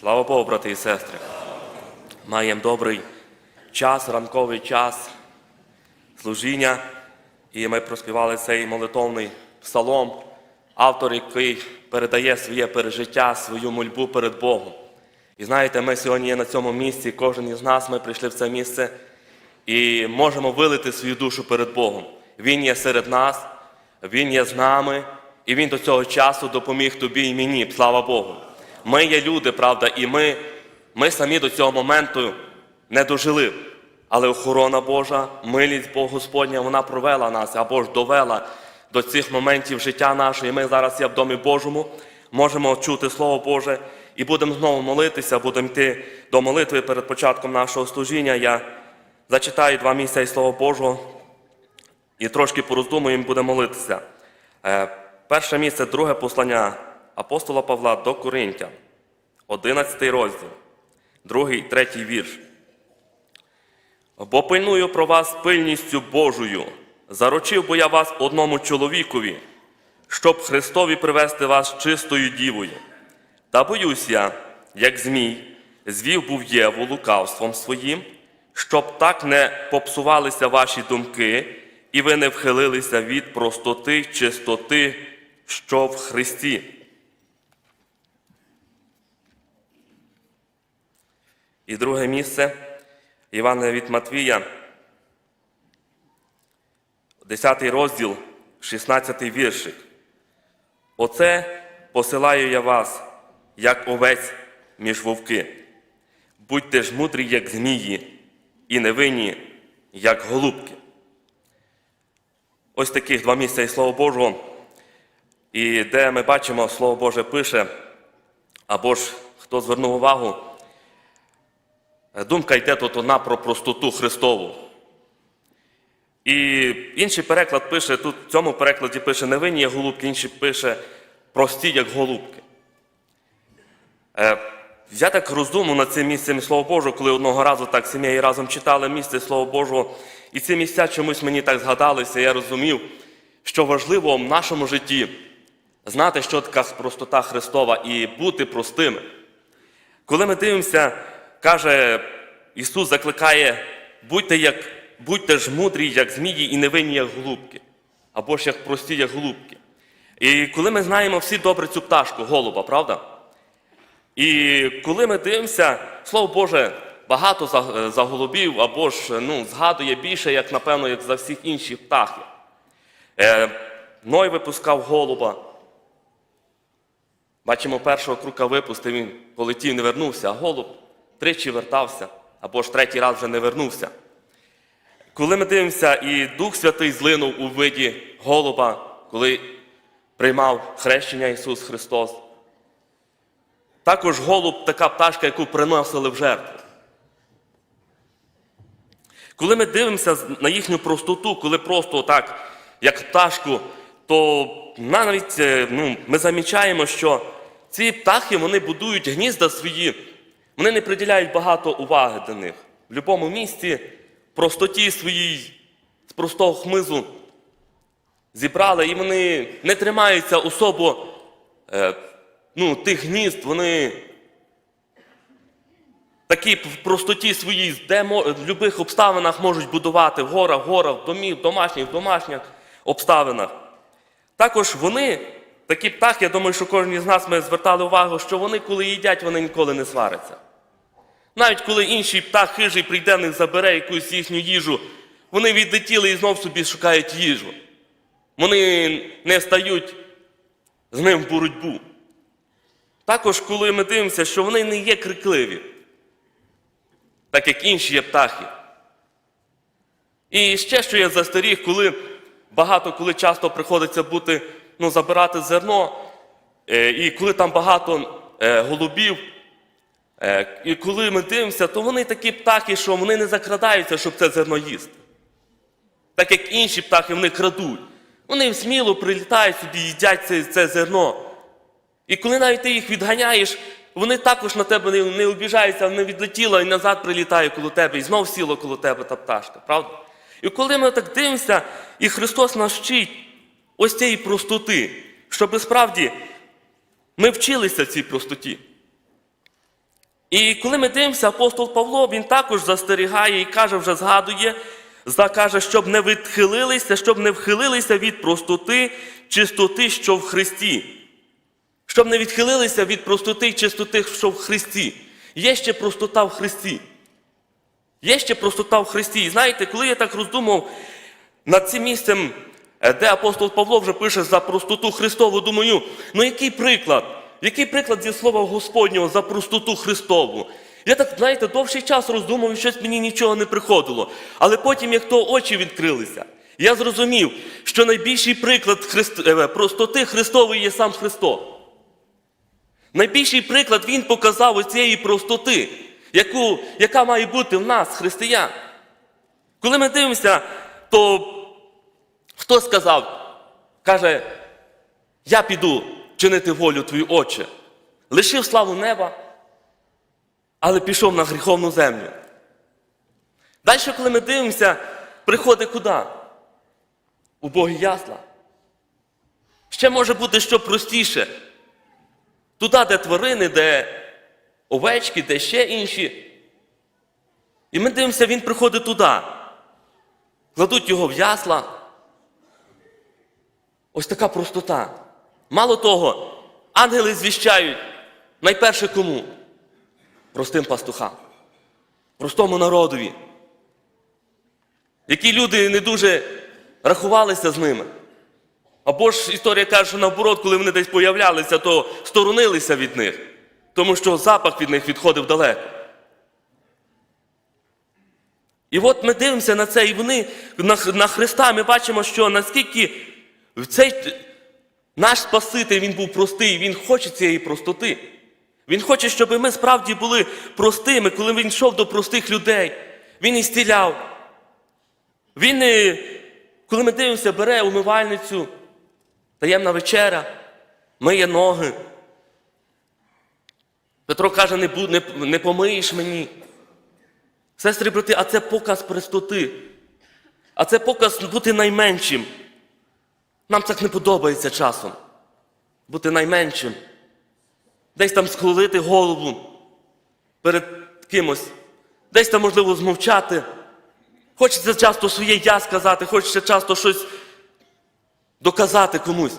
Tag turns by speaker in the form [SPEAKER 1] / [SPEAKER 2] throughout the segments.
[SPEAKER 1] Слава Богу, брати і сестри. Маємо добрий час, ранковий час служіння. І ми проспівали цей молитовний псалом, автор, який передає своє пережиття, свою мольбу перед Богом. І знаєте, ми сьогодні є на цьому місці, кожен із нас, ми прийшли в це місце і можемо вилити свою душу перед Богом. Він є серед нас, Він є з нами, і Він до цього часу допоміг тобі і мені, слава Богу. Ми є люди, правда, і ми, ми самі до цього моменту не дожили. Але охорона Божа, милість Бога Господня, вона провела нас або ж довела до цих моментів життя нашого. І ми зараз є в домі Божому, можемо чути Слово Боже і будемо знову молитися, будемо йти до молитви перед початком нашого служіння. Я зачитаю два місця із Слова Божого і трошки пороздумуємо, будемо молитися. Е, Перше місце, друге послання апостола Павла до Коринтян, 11 розділ, другий, третій вірш. Бо пильную про вас пильністю Божою, заручив бо я вас одному чоловікові, щоб Христові привести вас чистою дівою. Та боюсь я, як Змій, звів був Єву лукавством своїм, щоб так не попсувалися ваші думки, і ви не вхилилися від простоти, чистоти, що в Христі. І друге місце Івана від Матвія, 10 розділ, 16 віршик. Оце посилаю я вас, як овець між вовки. Будьте ж мудрі, як змії, і невинні, як голубки. Ось таких два місця із Слова Божого, і де ми бачимо, Слово Боже пише, або ж хто звернув увагу, Думка йде тут одна про простоту Христову. І інший переклад пише, тут в цьому перекладі пише невинні як голубки, інший пише прості, як голубки. Е, Я так роздумав над цим місцем Слова Божого, коли одного разу так сім'єю разом читали місце Слова Божого, і ці місця чомусь мені так згадалися, я розумів, що важливо в нашому житті знати, що така простота Христова, і бути простими. Коли ми дивимося, каже, Ісус закликає, будьте, як, будьте ж мудрі, як змії, і невинні, як голубки, або ж як прості, як голубки. І коли ми знаємо всі добре цю пташку, голуба, правда? І коли ми дивимося, Слово Боже, багато за, за голубів, або ж ну, згадує більше, як, напевно, як за всіх інших птахів. Е, Ной випускав голуба. Бачимо, першого крука випустив, він полетів, не вернувся, а голуб тричі вертався, або ж третій раз вже не вернувся. Коли ми дивимося, і Дух Святий злинув у виді голуба, коли приймав хрещення Ісус Христос. Також голуб така пташка, яку приносили в жертву. Коли ми дивимося на їхню простоту, коли просто так, як пташку, то навіть е, ну, ми замічаємо, що ці птахи вони будують гнізда свої, вони не приділяють багато уваги до них. В будь-якому місці, простоті своїй, з простого хмизу зібрали, і вони не тримаються особо е, ну, тих гнізд, вони такі в простоті своїй, де в будь-яких обставинах можуть будувати в горах, горах, в домашніх, в домашніх обставинах. Також вони, такі птахи, я думаю, що кожен із нас ми звертали увагу, що вони, коли їдять, вони ніколи не сваряться. Навіть коли інший птах хижий прийде них забере якусь їхню їжу, вони відлетіли і знов собі шукають їжу. Вони не стають з ним в боротьбу. Також, коли ми дивимося, що вони не є крикливі, так як інші є птахи. І ще що я застеріг, коли багато, коли часто приходиться бути, ну, забирати зерно, е, і коли там багато е, голубів, е, і коли ми дивимося, то вони такі птахи, що вони не закрадаються, щоб це зерно їсти. Так як інші птахи вони крадуть. Вони сміло прилітають собі, їдять це, це зерно. І коли навіть ти їх відганяєш, вони також на тебе не, не обіжаються, вони відлетіла і назад прилітає коло тебе, і знов сіло коло тебе та пташка, правда? І коли ми так дивимося, і Христос нас вчить ось цієї простоти, щоб справді ми вчилися цій простоті. І коли ми дивимося, апостол Павло, він також застерігає і каже, вже згадує, каже, щоб не відхилилися, щоб не вхилилися від простоти, чистоти, що в Христі. Щоб не відхилилися від простоти і чистоти, що в Христі. Є ще простота в Христі. Є ще простота в Христі. І знаєте, коли я так роздумав над цим місцем, де апостол Павло вже пише за простоту Христову, думаю, ну який приклад? Який приклад зі слова Господнього за простоту Христову? Я так, знаєте, довший час роздумав, щось мені нічого не приходило. Але потім, як то очі відкрилися, я зрозумів, що найбільший приклад Христ... е, простоти Христової є сам Христос. Найбільший приклад Він показав оцієї простоти, яку, яка має бути в нас, християн. Коли ми дивимося, то хто сказав, каже, я піду чинити волю твою Отче. Лишив славу неба, але пішов на гріховну землю. Далі, коли ми дивимося, приходить куди? У Боги ясла. Ще може бути що простіше. Туди, де тварини, де овечки, де ще інші. І ми дивимося, він приходить туди. Кладуть його в ясла. Ось така простота. Мало того, ангели звіщають найперше кому? Простим пастухам, простому народові, які люди не дуже рахувалися з ними. Або ж історія каже, що наоборот, коли вони десь появлялися, то сторонилися від них, тому що запах від них відходив далеко. І от ми дивимося на це, і вони на, Христа ми бачимо, що наскільки цей наш Спаситель він був простий, він хоче цієї простоти. Він хоче, щоб ми справді були простими, коли він йшов до простих людей. Він і стіляв. Він, е, коли ми дивимося, бере умивальницю, таємна вечеря, миє ноги. Петро каже, не, не, не помиєш мені. Сестри, брати, а це показ простоти. А це показ бути найменшим. Нам так не подобається часом. Бути найменшим. Десь там схилити голову перед кимось. Десь там, можливо, змовчати. Хочеться часто своє я сказати, хочеться часто щось доказати комусь.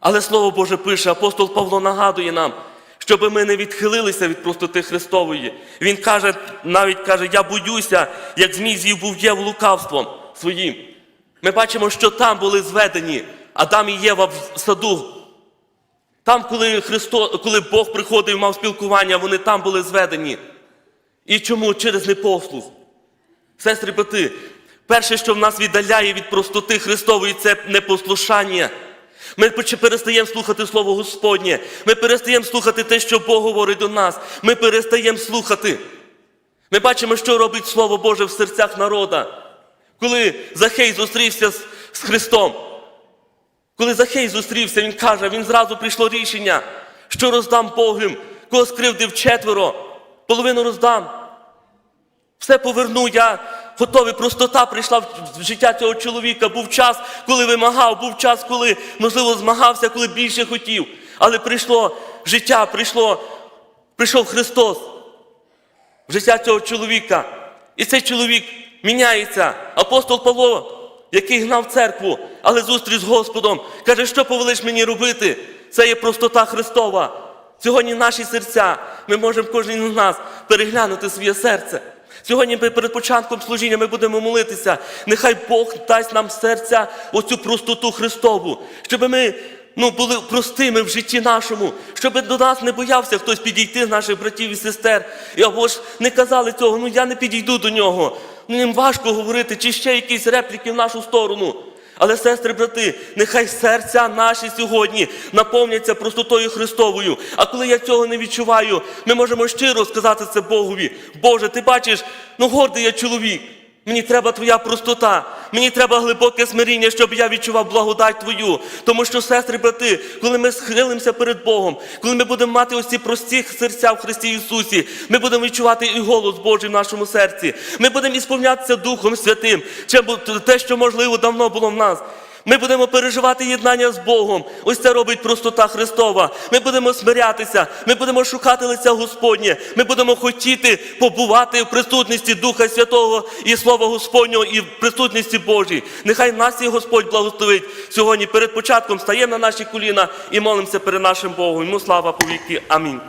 [SPEAKER 1] Але Слово Боже пише, апостол Павло нагадує нам, щоб ми не відхилилися від простоти Христової. Він каже, навіть каже, я боюся, як змій з'їв був Єв лукавством своїм. Ми бачимо, що там були зведені Адам і Єва в саду. Там, коли, Христо, коли Бог приходив і мав спілкування, вони там були зведені. І чому? Через непослух. Сестри брати, перше, що в нас віддаляє від простоти Христової, це непослушання. Ми перестаємо слухати Слово Господнє. Ми перестаємо слухати те, що Бог говорить до нас. Ми перестаємо слухати. Ми бачимо, що робить Слово Боже в серцях народа. Коли Захей зустрівся з, з Христом, коли Захей зустрівся, він каже, він зразу прийшло рішення, що роздам Богим, кого скривдив четверо, половину роздам. Все поверну, я готовий. Простота прийшла в життя цього чоловіка. Був час, коли вимагав, був час, коли, можливо, змагався, коли більше хотів. Але прийшло життя, прийшло, прийшов Христос в життя цього чоловіка. І цей чоловік міняється. Апостол Павло, який гнав церкву, але зустріч з Господом, каже, що повелиш мені робити? Це є простота Христова. Сьогодні наші серця, ми можемо кожен з нас переглянути своє серце. Сьогодні перед початком служіння ми будемо молитися. Нехай Бог дасть нам серця оцю простоту Христову, щоб ми ну, були простими в житті нашому, щоб до нас не боявся хтось підійти з наших братів і сестер. І або ж не казали цього, ну я не підійду до нього. Ну, їм важко говорити, чи ще якісь репліки в нашу сторону. Але, сестри, брати, нехай серця наші сьогодні наповняться простотою Христовою. А коли я цього не відчуваю, ми можемо щиро сказати це Богові. Боже, ти бачиш, ну гордий я чоловік. Мені треба твоя простота, мені треба глибоке смиріння, щоб я відчував благодать Твою. Тому що, сестри, брати, коли ми схилимося перед Богом, коли ми будемо мати ось ці прості серця в Христі Ісусі, ми будемо відчувати і голос Божий в нашому серці. Ми будемо ісповнятися Духом Святим, те, що можливо давно було в нас. Ми будемо переживати єднання з Богом. Ось це робить простота Христова. Ми будемо смирятися, ми будемо шукати лиця Господнє. Ми будемо хотіти побувати в присутності Духа Святого і Слова Господнього, і в присутності Божій. Нехай нас і Господь благословить сьогодні. Перед початком стаємо на наші коліна і молимося перед нашим Богом. Йому слава повіки. Амінь.